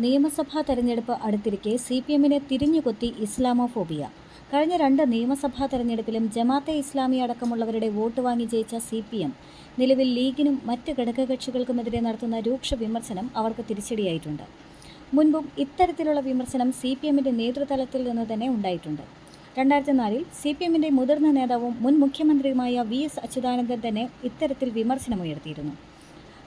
നിയമസഭാ തെരഞ്ഞെടുപ്പ് അടുത്തിരിക്കെ C P എമ്മിനെ തിരിഞ്ഞുകൊത്തി ഇസ്ലാമോഫോബിയ. കഴിഞ്ഞ രണ്ട് നിയമസഭാ തെരഞ്ഞെടുപ്പിലും ജമാഅത്തെ ഇസ്ലാമി അടക്കമുള്ളവരുടെ വോട്ട് വാങ്ങി ജയിച്ച സി പി എം നിലവിൽ ലീഗിനും മറ്റ് ഘടകകക്ഷികൾക്കുമെതിരെ നടത്തുന്ന രൂക്ഷ വിമർശനം അവർക്ക് തിരിച്ചടിയായിട്ടുണ്ട്. മുൻപും ഇത്തരത്തിലുള്ള വിമർശനം സി പി എമ്മിന്റെ നേതൃതലത്തിൽ നിന്ന് തന്നെ ഉണ്ടായിട്ടുണ്ട്. രണ്ടായിരത്തി നാലിൽ സി പി എമ്മിന്റെ മുതിർന്ന നേതാവും മുൻ മുഖ്യമന്ത്രിയുമായ വി എസ് അച്യുതാനന്ദൻ തന്നെ ഇത്തരത്തിൽ വിമർശനമുയർത്തിയിരുന്നു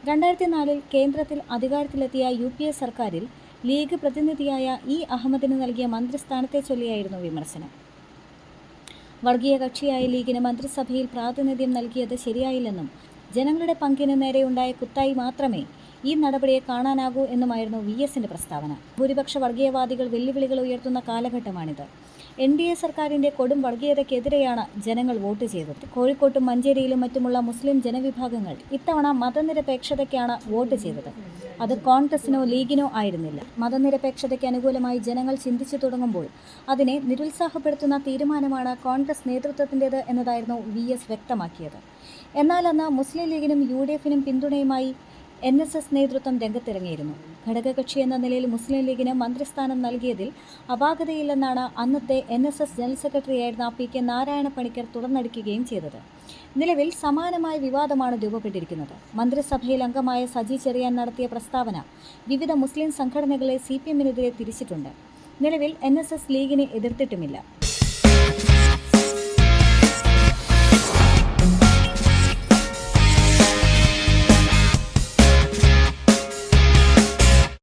രണ്ടായിരത്തി നാലിൽ കേന്ദ്രത്തിൽ അധികാരത്തിലെത്തിയ യു പി എ സർക്കാരിൽ ലീഗ് പ്രതിനിധിയായ ഇ അഹമ്മദിന് നൽകിയ മന്ത്രിസ്ഥാനത്തെ ചൊല്ലിയായിരുന്നു വിമർശനം. വർഗീയ കക്ഷിയായ ലീഗിന് മന്ത്രിസഭയിൽ പ്രാതിനിധ്യം നൽകിയത് ശരിയായില്ലെന്നും ജനങ്ങളുടെ പങ്കിന് നേരെയുണ്ടായ കുത്തായി മാത്രമേ ഈ നടപടിയെ കാണാനാകൂ എന്നുമായിരുന്നു വി എസിന്റെ പ്രസ്താവന. ഭൂരിപക്ഷ വർഗീയവാദികൾ വെല്ലുവിളികൾ ഉയർത്തുന്ന കാലഘട്ടമാണിത്. എൻ ഡി എ സർക്കാരിന്റെ കൊടും വർഗീയതയ്ക്കെതിരെയാണ് ജനങ്ങൾ വോട്ട് ചെയ്തത്. കോഴിക്കോട്ടും മഞ്ചേരിയിലും മറ്റുമുള്ള മുസ്ലിം ജനവിഭാഗങ്ങൾ ഇത്തവണ മതനിരപേക്ഷതയ്ക്കാണ് വോട്ട് ചെയ്തത്. അത് കോൺഗ്രസിനോ ലീഗിനോ ആയിരുന്നില്ല. മതനിരപേക്ഷതയ്ക്ക് അനുകൂലമായി ജനങ്ങൾ ചിന്തിച്ചു തുടങ്ങുമ്പോൾ അതിനെ നിരുത്സാഹപ്പെടുത്തുന്ന തീരുമാനമാണ് കോൺഗ്രസ് നേതൃത്വത്തിന്റേത് എന്നതായിരുന്നു വി എസ് വ്യക്തമാക്കിയത്. എന്നാൽ അന്ന് മുസ്ലിം ലീഗിനും യു ഡി എഫിനും പിന്തുണയുമായി എൻ എസ് എസ് നേതൃത്വം രംഗത്തിറങ്ങിയിരുന്നു. ഘടകകക്ഷി എന്ന നിലയിൽ മുസ്ലിം ലീഗിന് മന്ത്രിസ്ഥാനം നൽകിയതിൽ അപാകതയില്ലെന്നാണ് അന്നത്തെ എൻ എസ് എസ് ജനറൽ സെക്രട്ടറിയായിരുന്ന പി കെ നാരായണ പണിക്കർ തുറന്നടിക്കുകയും ചെയ്തത്. നിലവിൽ സമാനമായ വിവാദമാണ് രൂപപ്പെട്ടിരിക്കുന്നത്. മന്ത്രിസഭയിൽ അംഗമായ സജി ചെറിയാൻ നടത്തിയ പ്രസ്താവന വിവിധ മുസ്ലിം സംഘടനകളെ സി പി എമ്മിനെതിരെ തിരിച്ചിട്ടുണ്ട്. നിലവിൽ എൻ എസ് എസ് ലീഗിനെ എതിർത്തിട്ടുമില്ല.